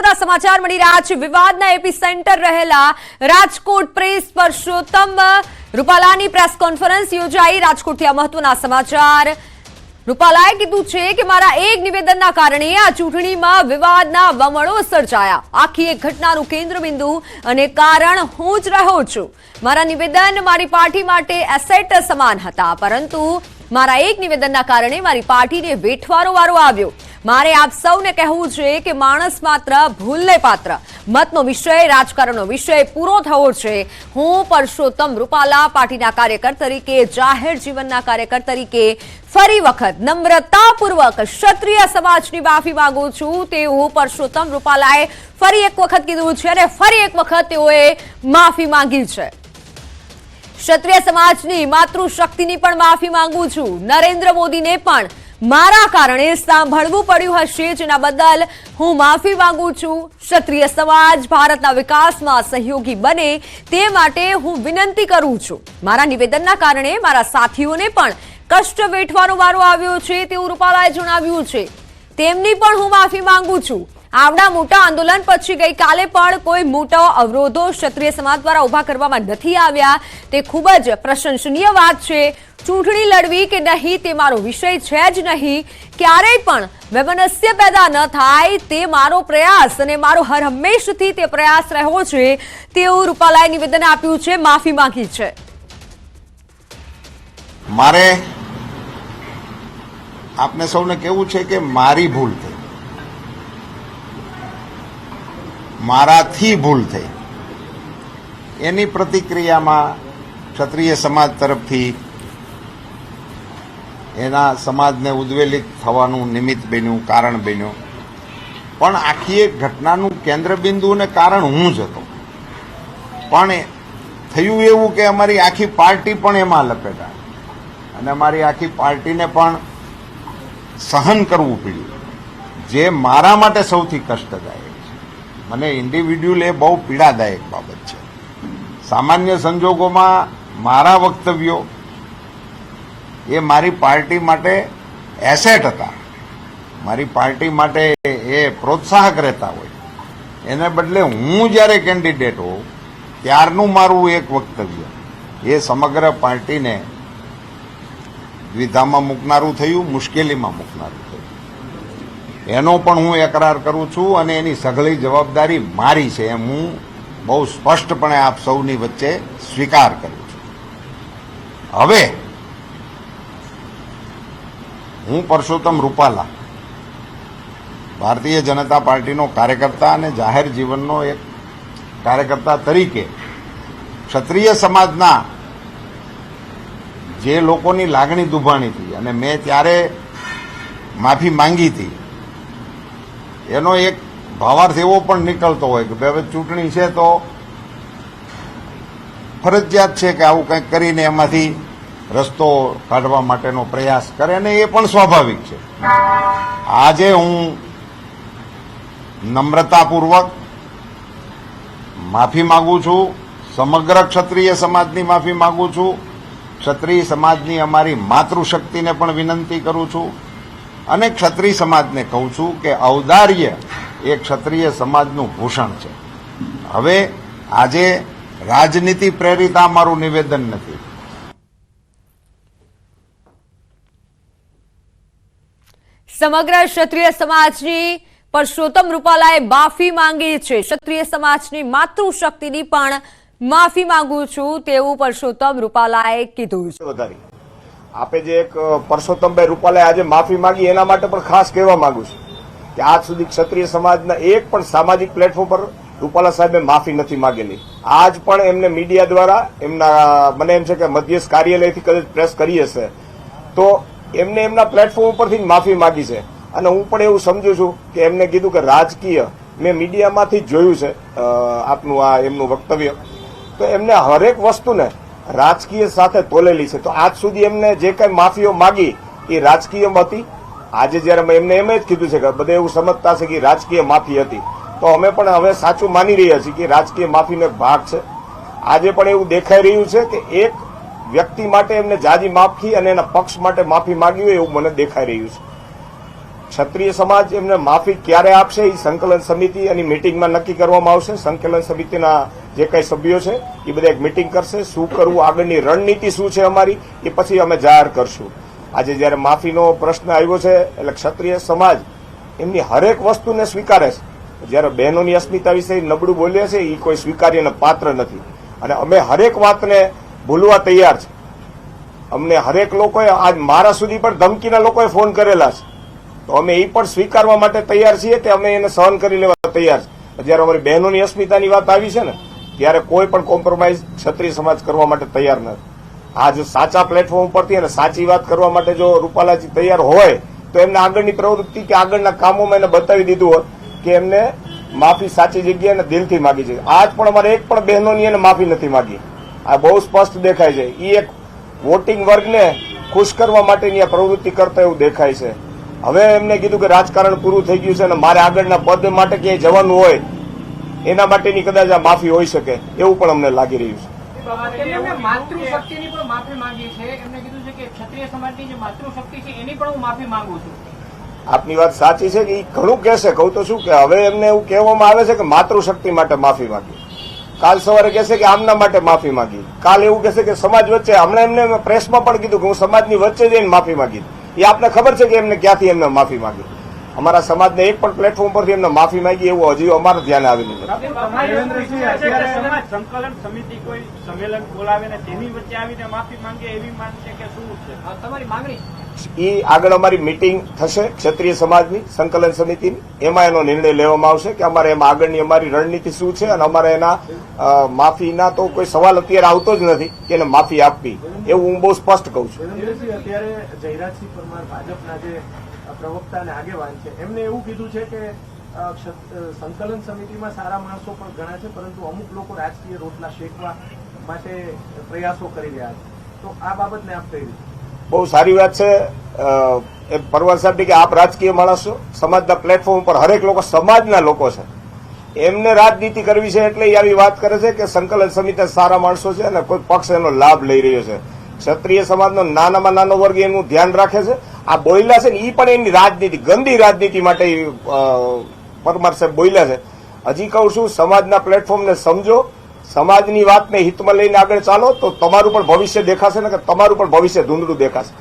મહત્વના સમાચાર મળી રહ્યા છે. વિવાદના એપી સેન્ટર રહેલા રાજકોટ પ્રેસ પરસોત્તમ, રૂપાલાની પ્રેસ કોન્ફરન્સ યોજાઈ. રાજકોટથી આ મહત્વના સમાચાર. રૂપાલાએ કીધું છે કે મારા એક નિવેદનના કારણે આ ચૂંટણીમાં વિવાદના વમણો સર્જાયા. આખી એક ઘટનાનું કેન્દ્રબિંદુ અને કારણ હું જ રહ્યો છું. મારા નિવેદન મારી પાર્ટી માટે એસેટ સમાન હતા, પરંતુ મારા એક નિવેદનના કારણે મારી પાર્ટીને વેઠવાનો વારો આવ્યો. મારે આપ સૌને કહેવું છે કે માણસ માત્ર ભૂલને પાત્ર, મતનો વિષય, રાજકારણનો વિષય પૂરો થયો છે. હું પરસોત્તમ રૂપાલા પાર્ટીના કાર્યકર તરીકે, જાહેર જીવનના કાર્યકર તરીકે ફરી વખત નમ્રતાપૂર્વક ક્ષત્રિય સમાજની માફી માંગુ છું. તેવું પરસોત્તમ રૂપાલાએ ફરી એક વખત કીધું છે અને ફરી એક વખત તેઓએ માફી માંગી છે. ક્ષત્રિય સમાજની માતૃશક્તિની પણ માફી માંગુ છું. નરેન્દ્ર મોદીને પણ મારા કારણે સાંભળવું પડ્યું હશે. જેના બદલ હું માફી માંગુ છું. ક્ષત્રિય સમાજ ભારતના વિકાસમાં સહયોગી બને તે માટે હું વિનંતી કરું છું. મારા નિવેદનના કારણે મારા સાથીઓને પણ કષ્ટ વેઠવાનો વારો આવ્યો છે, તેવું રૂપાલાએ જણાવ્યું છે. તેમની પણ હું માફી માંગુ છું. આવડા મોટા આંદોલન પછી ગઈકાલે પણ કોઈ મોટા અવરોધો ક્ષત્રિય સમાજ દ્વારા ઊભા કરવામાં નથી આવ્યા. તે ખૂબ જ પ્રશંસનીય વાત છે. ચૂંટણી લડવી કે નહીં તે મારો વિષય છે જ નહીં. ક્યારેય પણ વૈમનસ્ય પેદા ન થાય તે મારો પ્રયાસ અને મારો હર હંમેશથી તે પ્રયાસ રહ્યો છે. તેવું રૂપાલાએ નિવેદન આપ્યું છે. માફી માંગી છે. મારે આપને સૌને કેવું છે કે મારી ભૂલ થઈ. મારાથી ભૂલ થઈ. એની પ્રતિક્રિયામાં ક્ષત્રિય સમાજ તરફથી એના સમાજને ઉદ્વેલિત થવાનું નિમિત્ત બન્યું, કારણ બન્યું. પણ આખી એક ઘટનાનું કેન્દ્રબિંદુ અને કારણ હું જ હતો. પણ થયું એવું કે અમારી આખી પાર્ટી પણ એમાં લપેટા. અને અમારી આખી પાર્ટીને પણ સહન કરવું પડ્યું. જે મારા માટે સૌથી કષ્ટદાયક મને ઇન્ડિવિડ્યુઅલ એ બહુ પીડાદાયક બાબત છે. સામાન્ય સંજોગોમાં મારા વક્તવ્યો એ મારી પાર્ટી માટે એસેટ હતા. મારી પાર્ટી માટે એ પ્રોત્સાહક રહેતા હોય. એને બદલે હું જ્યારે કેન્ડિડેટ હોઉં, ત્યારનું મારું એક વક્તવ્ય. એ સમગ્ર પાર્ટીને દ્વિધામાં મૂકનારું થયું, મુશ્કેલીમાં મૂકનારું એનો પણ હું એકરાર કરું છું અને એની સઘળી જવાબદારી મારી છે એમ હું બહુ સ્પષ્ટપણે આપ સૌની વચ્ચે સ્વીકાર કરું છું. હવે હું પરસોત્તમ રૂપાલા, ભારતીય જનતા પાર્ટીનો કાર્યકર્તા અને જાહેર જીવનનો એક કાર્યકર્તા તરીકે ક્ષત્રિય સમાજના જે લોકોની લાગણી દુભાણી હતી અને મેં ત્યારે માફી માંગી હતી એનો એક ભાવાર્થ એવો પણ નીકળતો હોય કે ભાઈ હવે ચૂંટણી છે તો ફરજિયાત છે કે આવું કંઈક કરીને એમાંથી રસ્તો કાઢવા માટેનો પ્રયાસ કરે અને એ પણ સ્વાભાવિક છે. આજે હું નમ્રતાપૂર્વક માફી માગું છું, સમગ્ર ક્ષત્રિય સમાજની માફી માંગુ છું, ક્ષત્રિય સમાજની અમારી માતૃશક્તિને પણ વિનંતી કરું છું. અને ક્ષત્રિય સમાજને કહું છું કે ઔદાર્ય એ ક્ષત્રિય સમાજનું ભૂષણ છે. હવે આજે રાજનીતિ પ્રેરિત આ મારું નિવેદન નથી. સમગ્ર ક્ષત્રિય સમાજની પરસોત્તમ રૂપાલાએ માફી માંગી છે. ક્ષત્રિય સમાજની માતૃશક્તિની પણ માફી માંગુ છું તેવું પરસોત્તમ રૂપાલાએ કીધું છે. વધારી. આપે જે એક પરસોત્તમભાઈ રૂપાલાએ આજે માફી માંગી, એના માટે પણ ખાસ કહેવા માંગુ છું કે આજ સુધી ક્ષત્રિય સમાજના એક પણ સામાજિક પ્લેટફોર્મ પર રૂપાલા સાહેબે માફી નથી માંગેલી. આજ પણ એમને મીડિયા દ્વારા એમના, મને એમ છે કે મધ્યસ્થ કાર્યાલયથી કદાચ પ્રેસ કરી હશે. તો એમને એમના પ્લેટફોર્મ ઉપરથી માફી માંગી છે. અને હું પણ એવું સમજુ છું કે એમને કીધું કે રાજકીય મેં મીડિયામાંથી જોયું છે આપનું આ એમનું વક્તવ્ય. તો એમને હરેક વસ્તુને રાજકીય સાથે તોલેલી છે. તો આજ સુધી એમને જે કઈ માફીઓ માગી, એ રાજકીય હતી? આજે જયારે એમને એમ જ કીધું છે કે બધા એવું સમજતા છે કે રાજકીય માફી હતી. તો અમે પણ હવે સાચું માની રહ્યા છીએ કે રાજકીય માફીનો એક ભાગ છે. આજે પણ એવું દેખાઈ રહ્યું છે કે એક વ્યક્તિ માટે એમને જાજી માફી અને એના પક્ષ માટે માફી માગી હોય એવું મને દેખાઈ રહ્યું છે. ક્ષત્રિય સમાજ એમને માફી ક્યારે આપશે? એ સંકલન સમિતિ અને મિટિંગમાં નક્કી કરવામાં આવશે. સંકલન સમિતિના જે કઈ સભ્યો છે એ બધા એક મિટિંગ કરશે. શું કરવું? આગળની રણનીતિ શું છે અમારી? એ પછી અમે જાહેર કરશું. આજે જ્યારે માફીનો પ્રશ્ન આવ્યો છે, એટલે ક્ષત્રિય સમાજ એમની હરેક વસ્તુને સ્વીકારે છે. જ્યારે બહેનોની અસ્મિતા વિશે નબળું બોલે છે એ કોઈ સ્વીકાર્યને પાત્ર નથી. અને અમે હરેક વાતને ભૂલવા તૈયાર છે. અમને હરેક લોકોએ આજ મારા સુધી પણ ધમકીના લોકોએ ફોન કરેલા છે. તો અમે એ પણ સ્વીકારવા માટે તૈયાર છીએ કે અમે એને સહન કરી લેવા તૈયાર છીએ. જ્યારે અમારી બહેનોની અસ્મિતાની વાત આવી છે ને, ત્યારે કોઈ પણ કોમ્પ્રોમાઇઝ ક્ષત્રિય સમાજ કરવા માટે તૈયાર નથી. આ જો સાચા પ્લેટફોર્મ ઉપરથી અને સાચી વાત કરવા માટે જો રૂપાલાજી તૈયાર હોય, તો એમને આગળની પ્રવૃત્તિ કે આગળના કામોમાં એને બતાવી દીધું હોત કે એમને માફી સાચી જગ્યાએ અને દિલથી માગી છે. આજ પણ અમારે એક પણ બહેનોની એને માફી નથી માગી. આ બહુ સ્પષ્ટ દેખાય છે. એ એક વોટિંગ વર્ગને ખુશ કરવા માટેની આ પ્રવૃત્તિ કરતા એવું દેખાય છે. હવે એમને કીધું કે રાજકારણ પૂરું થઈ ગયું છે અને મારે આગળના પદ માટે ક્યાંય જવાનું હોય એના માટેની કદાચ આ માફી હોઈ શકે એવું પણ અમને લાગી રહ્યું છે. માતૃશક્તિની પણ માફી માંગી છે. એમને કીધું છે કે ક્ષત્રિય સમાજની જે માતૃશક્તિ છે એની પણ હું માફી માંગુ છું. આપની વાત સાચી છે કે એ ઘણું કહેશે કહું તો શું કે હવે એમને એવું કહેવામાં આવે છે કે માતૃશક્તિ માટે માફી માંગી. કાલ સવારે કહેશે કે આમના માટે માફી માંગી. કાલ એવું કહેશે કે સમાજ વચ્ચે હમણાં એમને પ્રેસમાં પણ કીધું કે હું સમાજની વચ્ચે જઈને માફી માંગી. એ આપને ખબર છે કે એમને ક્યાંથી એમને માફી માંગી? અમારા સમાજને એક પણ પ્લેટફોર્મ પરથી એમને માફી માંગી એવું હજી અમારા ધ્યાને આવેલું નથી. તમારી દેવેન્દ્રસિંહ, વિશ્વાસ છે કે અત્યારે સમાજ સંકલન સમિતિ કોઈ સંમેલન બોલાવે તેની વચ્ચે આવીને માફી માંગે એવી માંગ છે કે શું છે? તમારી માંગણી. એ આગળ અમારી મિટિંગ થશે ક્ષત્રિય સમાજની સંકલન સમિતિની. એમાં એનો નિર્ણય લેવામાં આવશે કે અમારે એમાં આગળની અમારી રણનીતિ શું છે અને અમારે એના માફીના તો કોઈ સવાલ અત્યારે આવતો જ નથી કે એને માફી આપવી. એવું હું બહુ સ્પષ્ટ કહું છું. અત્યારે જયરાજસિંહ પરમાર ભાજપના જે પ્રવક્તા અને આગેવાન છે. એમને એવું કીધું છે કે સંકલન સમિતિમાં સારા માણસો પણ ઘણા છે, પરંતુ અમુક લોકો રાજકીય રોટલા શેકવા માટે પ્રયાસો કરી રહ્યા છે. તો આ બાબતને આપ કહી બહુ સારી વાત છે. એ પરવાર સાહેબ કે આપ રાજકીય માણસો સમાજના પ્લેટફોર્મ પર હરેક લોકો સમાજના લોકો છે. એમને રાજનીતિ કરવી છે એટલે એ આવી વાત કરે છે કે સંકલન સમિતિ સારા માણસો છે અને કોઈ પક્ષ એનો લાભ લઈ રહ્યો છે. ક્ષત્રિય સમાજનો નાનામાં નાનો વર્ગ એનું ધ્યાન રાખે છે. આ બોયલા છે ને એ પણ એની રાજનીતિ, ગંદી રાજનીતિ માટે પરમાર સાહેબ બોલ્યા છે. હજી કહું છું, સમાજના પ્લેટફોર્મને સમજો. સમાજની વાતને હિતમાં લઈને આગળ ચાલો, તો તમારું પણ ભવિષ્ય દેખાશે ને કે તમારું પણ ભવિષ્ય ધૂંધળું દેખાશે.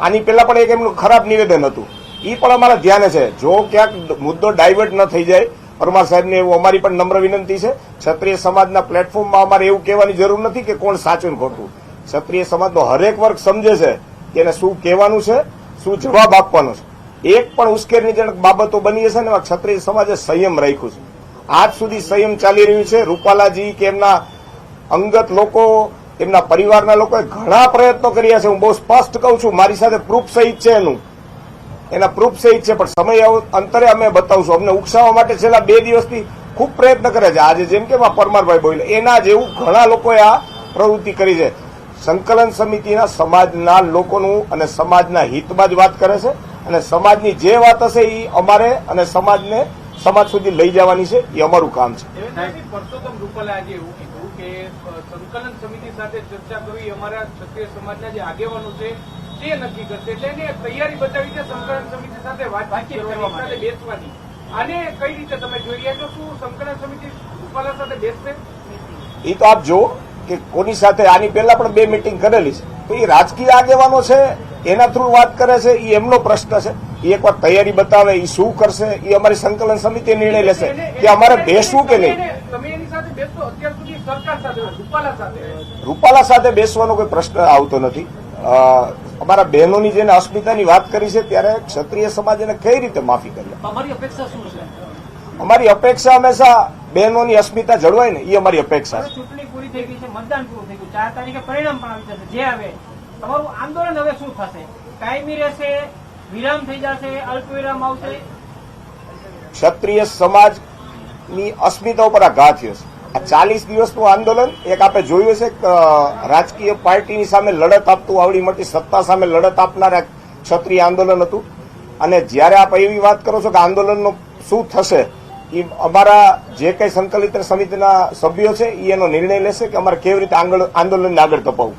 આની પહેલા પણ એક એમનું ખરાબ નિવેદન હતું. એ પણ અમારા ધ્યાને છે. જો ક્યાંક મુદ્દો ડાયવર્ટ ન થઈ જાય, પરમાર સાહેબને એવું અમારી પણ નમ્ર વિનંતી છે. ક્ષત્રિય સમાજના પ્લેટફોર્મમાં અમારે એવું કહેવાની જરૂર નથી કે કોણ સાચું ખોટું. ક્ષત્રિય સમાજનો હરેક વર્ગ સમજે છે કે એને શું કહેવાનું છે શું જવાબ આપવાનો છે? એક પણ ઉશ્કેરણીજનક બાબતો બની હશે ને ક્ષત્રિય સમાજે સંયમ રાખ્યું છે. આજ સુધી સંયમ ચાલી રહ્યું છે. રૂપાલાજી કે એમના અંગત લોકો, એમના પરિવારના લોકોએ ઘણા પ્રયત્નો કર્યા છે. હું બહુ સ્પષ્ટ કહું છું, મારી સાથે પ્રૂફ સહિત છે એનું. એના પ્રૂફ સહિત છે, પણ સમય અંતરે અમે બતાવશું. અમને ઉકસાવવા માટે છેલ્લા બે દિવસથી ખૂબ પ્રયત્ન કર્યા છે. આજે જેમ કે પરમારભાઈ બોલે એના જેવું ઘણા લોકોએ આ પ્રવૃત્તિ કરી છે. સંકલન સમિતિના સમાજના લોકોનું અને સમાજના હિતમાં જ વાત કરે છે. અને સમાજની જે વાત હશે એ અમારે અને સમાજને સમાજ સુધી લઈ જવાની છે. એ અમારું કામ છે. પરસોત્તમ રૂપાલે આજે એવું કીધું કે સંકલન સમિતિ સાથે ચર્ચા કરવી અમારા ક્ષત્રિય સમાજના જે આગેવાનો છે તે નક્કી કરશે. એટલે એને તૈયારી બતાવી છે સંકલન સમિતિ સાથે વાતચીત કરવાની સાથે બેસવાની. આને કઈ રીતે તમે જોઈ રહ્યા છો? શું સંકલન સમિતિ રૂપાલા સાથે બેસશે? એ તો આપ જુઓ. કે કોની સાથે આની પહેલા પણ બે મિટિંગ કરેલી છે. તો એ રાજકીય આગેવાનો છે એના થ્રુ વાત કરે છે એ એમનો પ્રશ્ન છે. એ એકવાર તૈયારી બતાવે એ શું કરશે એ અમારી સંકલન સમિતિ નિર્ણય લેશે કે અમારે બેસવું કે નહીં. તમે એની સાથે બેસતો અત્યાર સુધી સરકાર સાથે રૂપાલા સાથે બેસવાનો કોઈ પ્રશ્ન આવતો નથી. અમારા બહેનોની જેને અસ્મિતાની વાત કરી છે ત્યારે ક્ષત્રિય સમાજ એને કઈ રીતે માફી કરી તમારી અપેક્ષા શું છે? અમારી અપેક્ષા હંમેશા બહેનોની અસ્મિતા જળવાય ને એ અમારી અપેક્ષા છે. ચૂંટણી પૂરી થઈ ગઈ છે, મતદાન પૂરું થઈ ગયું. ચાર તારીખે પરિણામ પણ આવી જશે, જે આવે. તમારું આંદોલન હવે શું થશે? કાયમી રહેશે, વિરામ થઈ જશે અલ્પ વિરામ આવશે? ક્ષત્રિય સમાજની અસ્મિતા ઉપર આ ઘા થયો છે. આ ચાલીસ દિવસનું આંદોલન એક આપણે જોયું છે રાજકીય પાર્ટીની સામે લડત આપતું, આવડી મોટી સત્તા સામે લડત આપનાર ક્ષત્રિય આંદોલન હતું. અને જ્યારે આપ એવી વાત કરો છો કે આંદોલનનો શું થશે એ અમારા જે કંઈ સંકલિત સમિતિના સભ્યો છે એ એનો નિર્ણય લેશે કે અમારે કેવી રીતે આંદોલનને આગળ તો?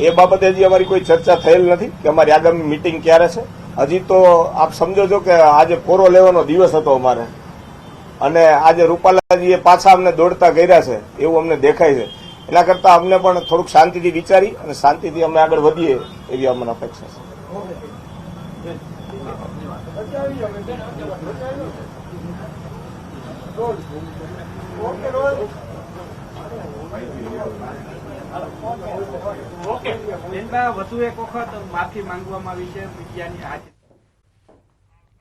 એ બાબતે હજી અમારી કોઈ ચર્ચા થયેલ નથી કે અમારી આગામી મિટિંગ ક્યારે છે. હજી તો આપ સમજો છો કે આજે કોરો લેવાનો દિવસ હતો અમારે. અને આજે રૂપાલાજીએ પાછા અમને દોડતા કર્યા છે એવું અમને દેખાય છે. એના કરતા અમને પણ થોડુંક શાંતિથી વિચારી અને શાંતિથી અમે આગળ વધીએ એવી અમને અપેક્ષા છે. ઓકે વધુ એક વખત માફી માંગવામાં આવી છે મીડિયાની હાજરી.